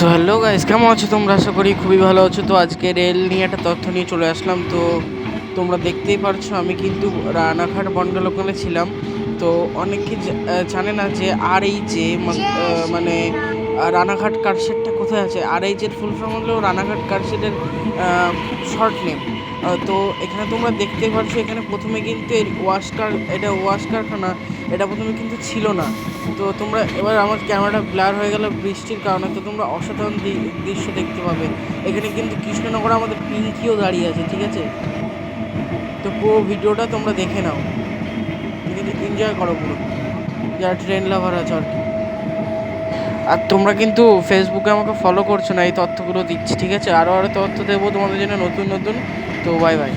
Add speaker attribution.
Speaker 1: So hello guys কেমন আছো তোমরা? আশা করি খুবই ভালো আছো। তো আজকে রেল নিয়ে একটা তথ্য নিয়ে চলে আসলাম। তো তোমরা দেখতেই পারছ, আমি কিন্তু রানাঘাট বন্ডল ওখানে ছিলাম। তো অনেকে জানে না যে আর এই যে মানে রানাঘাট কারশেডটা কোথায় আছে? আর এই যে ফুল ফর্ম হলো রানাঘাট কারশেডের শর্ট নেম তো এখানে তোমরা দেখতে পারছ, এখানে প্রথমে কিন্তু এর ওয়াশ কার, এটা ওয়াশ কারখানা। এটা প্রথমে কিন্তু ছিল না। তো তোমরা এবার আমার ক্যামেরাটা ব্লার হয়ে গেল বৃষ্টির কারণে, তো তোমরা অসাধারণ দৃশ্য দেখতে পাবে। এখানে কিন্তু কৃষ্ণনগরে আমাদের পিঙ্কিও দাঁড়িয়ে আছে, ঠিক আছে? তো পুরো ভিডিওটা তোমরা দেখে নাও। কিন্তু এনজয় করো পুরো। যারা ট্রেন লাভার আছে আর কি। আর তোমরা কিন্তু ফেসবুকে আমাকে ফলো করছ না, এই তথ্যগুলো দিচ্ছি, ঠিক আছে? আরও আরও তথ্য দেবো তোমাদের জন্য নতুন নতুন। তো বাই বাই